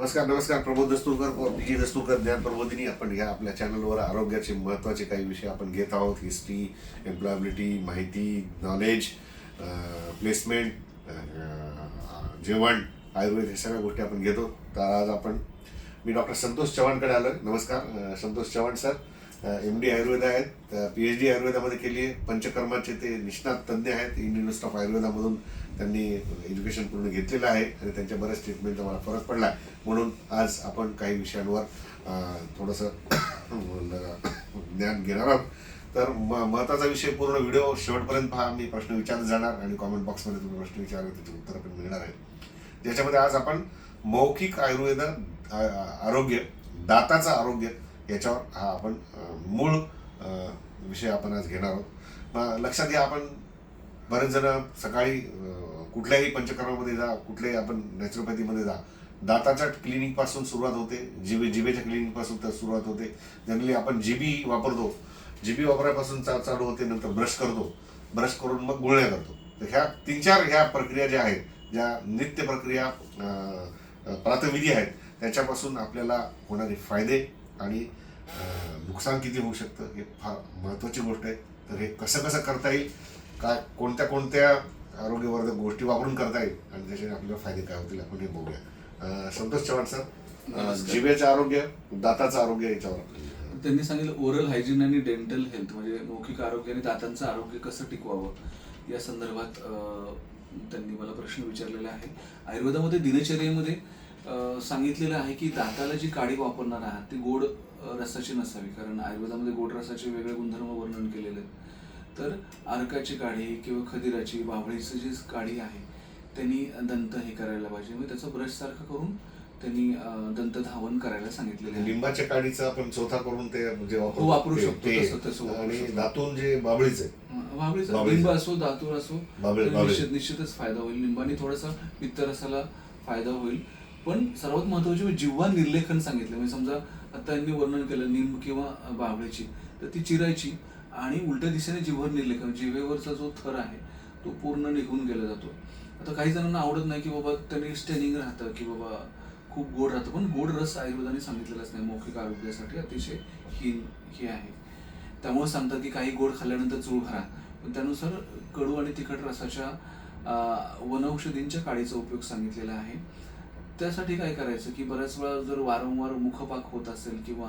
नमस्कार नमस्कार. प्रबोध दस्तूरकर विजय जी दस्तूरकर ज्ञान प्रबोधिनी. आपण ह्या आपल्या चॅनलवर आरोग्याचे महत्त्वाचे काही विषय आपण घेत आहोत. हिस्ट्री एम्प्लॉयबिलिटी माहिती नॉलेज प्लेसमेंट जेवण आयुर्वेद हे सगळ्या गोष्टी आपण घेतो. तर आज आपण मी डॉक्टर संतोष चव्हाणकडे आलो नमस्कार Santosh Chavan sir. M D Ayurveda आहेत पी एच डी आयुर्वेदामध्ये केली आहे. पंचकर्माचे ते निष्णात तज्ज्ञ आहेत. इंडियन युनिव्हर्सिटी ऑफ आयुर्वेदामधून त्यांनी एज्युकेशन पूर्ण घेतलेलं आहे आणि त्यांच्या बऱ्याच ट्रीटमेंटचा मला फरक पडला म्हणून आज आपण काही विषयांवर थोडंसं ज्ञान घेणार आहोत. तर म महत्त्वाचा विषय पूर्ण व्हिडिओ शेवटपर्यंत पहा. मी प्रश्न विचारत जाणार आणि कॉमेंट बॉक्समध्ये तुम्ही प्रश्न विचारले त्याची उत्तरं पण मिळणार आहेत. ज्याच्यामध्ये आज आपण मौखिक आयुर्वेद आरोग्य दाताचं आरोग्य याच्यावर हा आपण मूळ विषय आपण आज घेणार आहोत. लक्षात घ्या आपण बरेच जण सकाळी कुठल्याही पंचकर्मामध्ये जा कुठल्याही आपण नॅचरोपॅथीमध्ये जा. दाताच्या क्लिनिकपासून सुरुवात होते. जिबे जिबेच्या क्लिनिकपासून तर सुरुवात होते. जनरली आपण जिबी वापरतो. जिबी वापरापासून चा चालू होते नंतर ब्रश करतो. ब्रश करून मग गुळण्या करतो. तर ह्या तीन चार ह्या प्रक्रिया ज्या आहेत ज्या नित्य प्रक्रिया प्रातविधी आहेत त्याच्यापासून आपल्याला होणारे फायदे आणि नुकसान किती होऊ शकतं हे फार महत्त्वाची गोष्ट आहे. तर हे कसं कसं करता येईल काय कोणत्या कोणत्या आरोग्यवर्धक गोष्टी वापरून करता येईल आणि त्याच्याने आपल्याला फायदे काय होतील आपण हे बघूया. संतोष चव्हाण सर. जिभेचं आरोग्य दाताचं आरोग्य याच्यावर त्यांनी सांगितलं ओरल हायजीन आणि डेंटल हेल्थ म्हणजे मौखिक आरोग्य आणि दातांचं आरोग्य कसं टिकवावं? या संदर्भात त्यांनी मला प्रश्न विचारलेला आहे. आयुर्वेदामध्ये दिनचर्येमध्ये सांगितलेलं आहे की दाताला जी काडी वापरणार आहात ती गोड रसाची नसावी कारण आयुर्वेदामध्ये गोड रसाचे वेगळे गुणधर्म वर्णन केलेले आहेत तर अर्काची काढी किंवा खदिराची बाभळीची जी काढी आहे त्यांनी दंत हे करायला पाहिजे म्हणजे त्याचं ब्रश सारखं करून त्यांनी दंत धावन करायला सांगितलेलं आहे लिंबाच्या काडीचा आपण चौथा करून ते म्हणजे वापरू शकतो. तसं- आणि. दातून जे बाबळीचे बाबळीचा. लिंब असो दातूर असो. निश्चित निश्चितच फायदा होईल लिंबाने थोडासा पित्तरसाला फायदा होईल पण सर्वात महत्वाची म्हणजे जिव्हा निर्लेखन सांगितलं. म्हणजे समजा आता यांनी वर्णन केलं निंब किंवा बाबळीची तर ती चिरायची आणि उलट्या दिशेने जिव्हार निर्लेखन जिवेवरचा जो थर आहे तो पूर्ण निघून गेला जातो. आता काही जणांना आवडत नाही की बाबा त्यांनी स्टेनिंग राहतं की बाबा खूप गोड राहतं. पण गोड रस आयुर्वेदाने सांगितलेलाच नाही मौखिक आरोग्यासाठी अतिशय हीन हे आहे. त्यामुळे सांगतात की काही गोड खाल्ल्यानंतर चूळ भरा. पण त्यानुसार कडू आणि तिखट रसाच्या वनौषधींच्या काळीचा उपयोग सांगितलेला आहे. त्यासाठी काय करायचं की बऱ्याच वेळा जर वारंवार मुखपाक होत असेल किंवा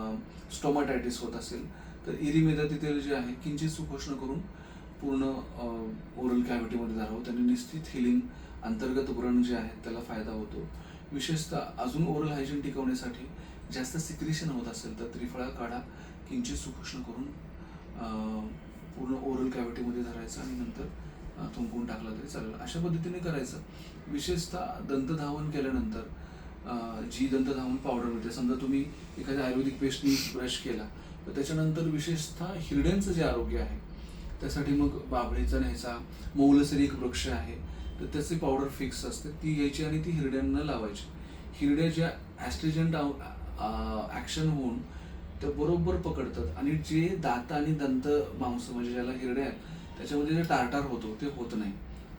स्टोमाटायटिस होत असेल तर इरिमेदा तेल जे आहे किंचित सुपोषण करून पूर्ण ओरल कॅव्हिटीमध्ये धरावं त्यांनी निश्चित हिलिंग अंतर्गत व्रण जे आहे त्याला फायदा होतो. विशेषतः अजून ओरल हायजीन टिकवण्यासाठी जास्त सिक्रिशन होत असेल तर त्रिफळा काढा किंचित सुपोषण करून पूर्ण ओरल कॅव्हिटीमध्ये धरायचं आणि नंतर थुंकून टाकला तरी चालेल. अशा पद्धतीने करायचं. विशेषतः दंतधावन केल्यानंतर जी दंतधावन पावडर मिळते. समजा तुम्ही एखाद्या आयुर्वेदिक पेस्टनी ब्रश केला तर त्याच्यानंतर विशेषतः हिरड्यांचं जे आरोग्य आहे त्यासाठी मग बाभळीचा न्यायचा मौलसरी एक वृक्ष आहे तर त्याची पावडर फिक्स असते. ती घ्यायची आणि ती हिरड्यांना लावायची. हिरड्या ज्या ॲस्ट्रिजंट ॲक्शन होऊन त्या बरोबर पकडतात. आणि जे दात आणि दंत मांस म्हणजे ज्याला हिरड्या आहेत त्याच्यामध्ये जे टारटार होतो ते होत नाही.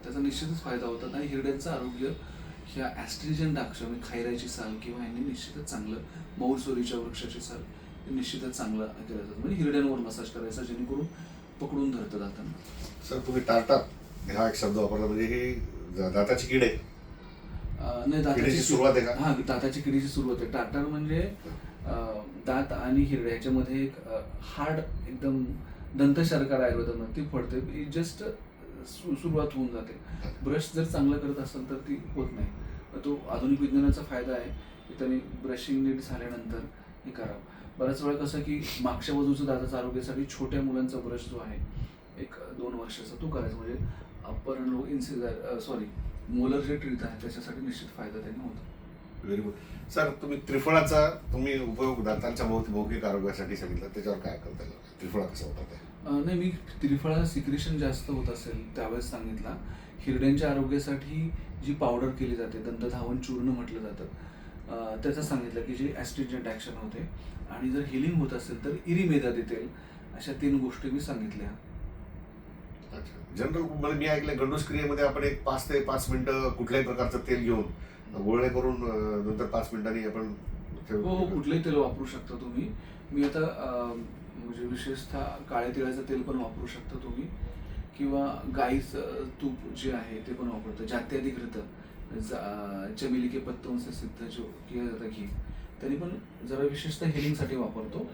त्याचा निश्चितच फायदा होतात आणि हिरड्यांचं आरोग्य ह्या ॲस्ट्रिजंट अक्षर म्हणजे खैराची साल किंवा यांनी निश्चितच चांगलं मौलसोरीच्या वृक्षाची साल निश्चितच चांगलं केलं जातं. म्हणजे हिरड्यांवर मसाज करायचा जेणेकरून पकडून धरतं दातांना. सर तुम्ही टार्टार हा एक शब्द वापरला म्हणजे ही दाताची कीड. नाही दाताची सुरुवात आहे का? हा दाताची किडीची सुरुवात आहे. टाटार म्हणजे दात आणि हिरड्या ह्याच्यामध्ये एक हार्ड एकदम दंतशर्कार आयुर्वेदामध्ये ती पडते जस्ट सुरुवात होऊन जाते. ब्रश जर चांगलं करत असेल तर ती होत नाही. तो आधुनिक विज्ञानाचा फायदा आहे की त्यांनी ब्रशिंग नीट झाल्यानंतर हे करावं. बऱ्याच वेळा कसं की मागच्या बाजूचं दाताचं आरोग्यासाठी छोट्या मुलांचा ब्रश जो आहे एक दोन वर्षाचा तो करायचा. म्हणजे upper low incisor sorry molar जे ट्रीट आहे त्याच्यासाठी निश्चित फायदा त्यांनी होतो. व्हेरी गुड सर तुम्ही त्रिफळाचा तुम्ही उपयोग दातांच्या भौतिक आरोग्यासाठी सांगितलं. त्याच्यावर काय करता येईल? त्रिफळा कसा होता ते नाही मी त्रिफळा सिक्रेशन जास्त होत असेल त्यावेळेस सांगितला. हिरड्यांच्या आरोग्यासाठी जी पावडर केली जाते दंतधावन चूर्ण म्हटलं जातं अं, त्याचं सांगितलं की जे ॲस्ट्रिजंट ॲक्शन होते आणि जर हिलिंग होत असेल तर इरिमेदा देतील अशा तीन गोष्टी मी सांगितल्या. अच्छा. जनरल मला मी ऐकलं गंडूस क्रियेमध्ये आपण एक पाच ते पाच मिनिटं कुठल्याही प्रकारचं तेल घेऊन गुळणे करून नंतर पाच मिनिटांनी आपण हो हो कुठलंही तेल वापरू शकता तुम्ही. मी आता म्हणजे विशेषतः काळ्या तिळाचं तेल पण वापरू शकता तुम्ही. किंवा गाईचं तूप जे आहे ते पण वापरतं जात्याधिक घृत चमेली के पत्तों से सिद्ध जो किया जाता घी त्यांनी पण जरा विशेषतः हेलिंगसाठी वापरतो.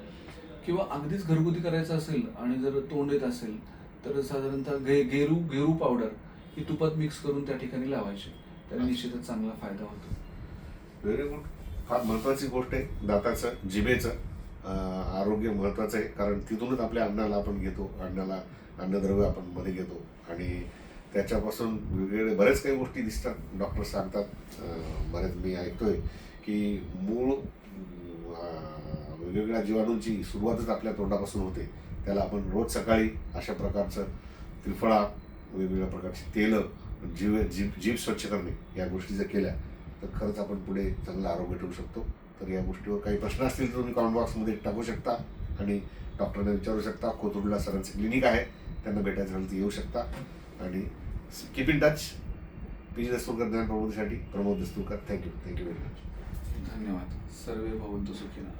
किंवा अगदीच घरगुती करायचं असेल आणि जर तोंड येत असेल तर साधारणतः गे गेरू गेरू पावडर ही तुपात मिक्स करून त्या ठिकाणी लावायची. त्याने निश्चितच चांगला फायदा होतो. व्हेरी गुड फार महत्वाची गोष्ट आहे दाताचं जिभेचं. आरोग्य महत्वाचं आहे. कारण तिथूनच आपल्या अन्नाला आपण घेतो. अन्नाला अन्नद्रव्य आपण मध्ये घेतो. आणि त्याच्यापासून वेगवेगळे बरेच काही गोष्टी दिसतात. डॉक्टर सांगतात. बरेच मी ऐकतोय की मूळ वेगवेगळ्या जीवाणूंची सुरुवातच आपल्या तोंडापासून होते. त्याला आपण रोज सकाळी अशा प्रकारचं त्रिफळा वेगवेगळ्या प्रकारची तेलं जीव जीभ जीभ स्वच्छ करणे या गोष्टी जर केल्या तर खरंच आपण पुढे चांगलं आरोग्य ठेवू शकतो. तर या गोष्टीवर काही प्रश्न असतील तर तुम्ही कॉमेंट बॉक्समध्ये टाकू शकता. आणि डॉक्टरने विचारू शकता. कोथरूडला सरांचं क्लिनिक आहे. त्यांना भेटायचं झालं तर येऊ शकता. आणि keep in touch P G Dasturkar ज्ञान प्रबोधीसाठी Pramod Dasturkar thank you thank you very much धन्यवाद. सर्वे भवंतु सुखिना.